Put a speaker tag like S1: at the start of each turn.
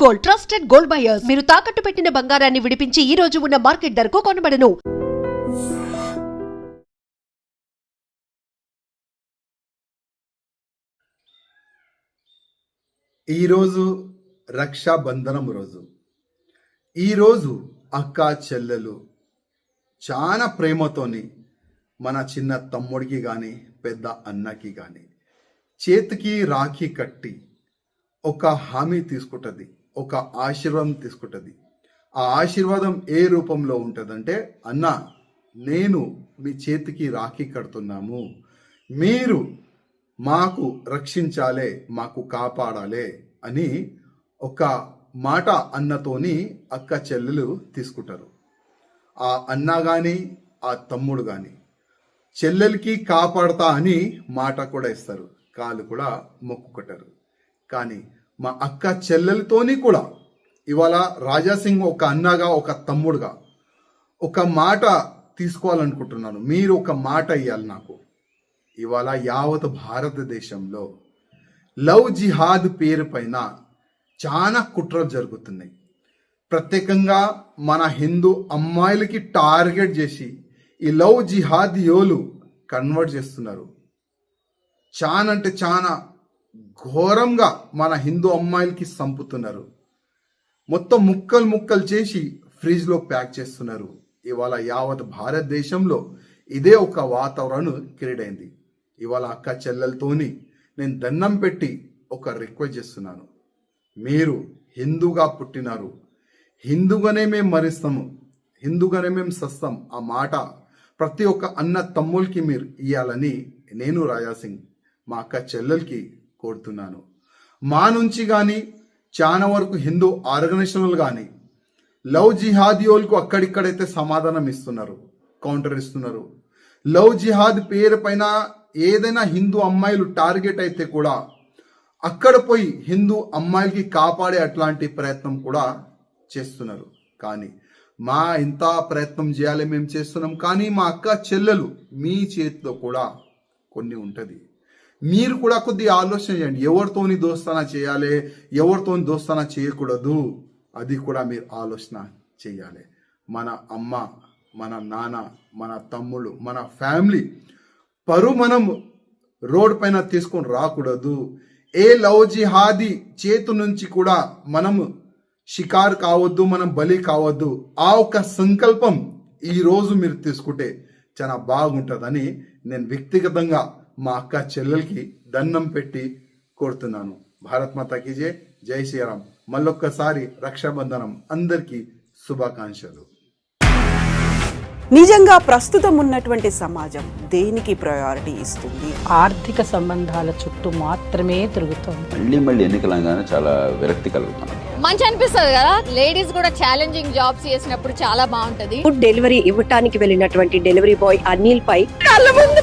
S1: Gold trusted gold buyers మీరు తాకట్టు పెట్టిన బంగారాన్ని విడిపించి ఈ రోజు ఉన్న మార్కెట్ ధరకు కొనబడను.
S2: ఈరోజు రక్షాబంధనం రోజు. ఈరోజు అక్క చెల్లెలు చాలా ప్రేమతోని మన చిన్న తమ్ముడికి కానీ పెద్ద అన్నకి కానీ చేతికి రాఖీ కట్టి ఒక హామీ తీసుకుంటుంది. ఒక ఆశీర్వాదం తీసుకుంటుంది. ఆ ఆశీర్వాదం ఏ రూపంలో ఉంటుందంటే అన్న నేను మీ చేతికి రాఖీ కడుతున్నాము. మీరు మాకు రక్షించాలే మాకు కాపాడాలే అని ఒక మాట అన్నతోని అక్క చెల్లెలు తీసుకుంటారు. ఆ అన్న కానీ ఆ తమ్ముడు కానీ చెల్లెలకి కాపాడతా అని మాట కూడా ఇస్తారు. కాలు కూడా మొక్కుకుంటారు కానీ మా అక్క చెల్లెలతోని కూడా ఇవాళ రాజాసింగ్ ఒక అన్నగా ఒక తమ్ముడుగా ఒక మాట తీసుకోవాలనుకుంటున్నాను. మీరు ఒక మాట ఇవ్వాలి నాకు. ఇవాళ యావత్ భారతదేశంలో లవ్ జిహాద్ పేరు పైన చాలా కుట్రలు జరుగుతున్నాయి. ప్రత్యేకంగా మన హిందూ అమ్మాయిలకి టార్గెట్ చేసి ఈ లవ్ జిహాద్ యోలు కన్వర్ట్ చేస్తున్నారు. చాలా అంటే చాలా ఘోరంగా మన హిందూ అమ్మాయిలకి సంపుతున్నారు. మొత్తం ముక్కలు ముక్కలు చేసి ఫ్రిడ్జ్లో ప్యాక్ చేస్తున్నారు. ఇవాళ యావత్ భారతదేశంలో ఇదే ఒక వాతావరణం క్రియేట్ ఇవాళ అక్క చెల్లెలతోని నేను దండం పెట్టి ఒక రిక్వెస్ట్ చేస్తున్నాను. మీరు హిందూగా పుట్టినారు. హిందూగానే మేము మరిస్తాము. హిందూగానే మేము సస్తాం. ఆ మాట ప్రతి ఒక్క అన్న తమ్ముళ్ళకి మీరు ఇవ్వాలని నేను రాజాసింగ్ మా అక్క చెల్లెలకి కోరుతున్నాను. మా నుంచి కానీ చాలా వరకు హిందూ ఆర్గనైజేషన్లు కానీ లవ్ జిహాదియోలకు అక్కడిక్కడైతే సమాధానం ఇస్తున్నారు కౌంటర్ ఇస్తున్నారు. లవ్ జిహాద్ పేరు పైన ఏదైనా హిందూ అమ్మాయిలు టార్గెట్ అయితే కూడా అక్కడ పోయి హిందూ అమ్మాయిలకి కాపాడే అట్లాంటి ప్రయత్నం కూడా చేస్తున్నారు. కానీ మా ఇంత ప్రయత్నం చేయాలి మేము చేస్తున్నాం. కానీ మా అక్క చెల్లెలు మీ చేతిలో కూడా కొన్ని ఉంటుంది. మీరు కూడా కొద్దిగా ఆలోచన చేయండి. ఎవరితోని దోస్తానా చేయాలి? ఎవరితోని దోస్తానా చేయకూడదు? అది కూడా మీరు ఆలోచన చేయాలి. మన అమ్మ మన నాన్న మన తమ్ముడు మన ఫ్యామిలీ పరు మనం రోడ్ పైన తీసుకొని రాకూడదు. ఏ లవ్ జిహాది చేతు నుంచి కూడా మనం షికారు కావద్దు మనం బలి కావద్దు. ఆ ఒక సంకల్పం ఈ రోజు మీరు తీసుకుంటే చాలా బాగుంటుందని నేను వ్యక్తిగతంగా మా అక్క చెల్లెలకి దండం పెట్టి కోరుతున్నాను. భారత్ మాతాకి జై జై శ్రీరామ్. మళ్ళొక్కసారి రక్షాబంధనం అందరికీ శుభాకాంక్షలు.
S3: నిజంగా ప్రస్తుతం ఉన్నటువంటి సమాజం దేనికి ప్రయారిటీ ఇస్తుంది?
S4: ఆర్థిక సంబంధాల చుట్టూ మాత్రమే తిరుగుతోంది.
S5: మళ్ళీ మళ్ళీ ఎన్నికలంగానే చాలా విరక్తి కలుగుతాను
S6: మంచి అనిపిస్తుంది కదా? లేడీస్ కూడా ఛాలెంజింగ్ జాబ్స్ చేసినప్పుడు చాలా బాగుంటది.
S7: ఫుడ్ డెలివరీ ఇవ్వటానికి వెళ్ళినటువంటి డెలివరీ బాయ్ అనిల్ పై. కళ్ళ ముందు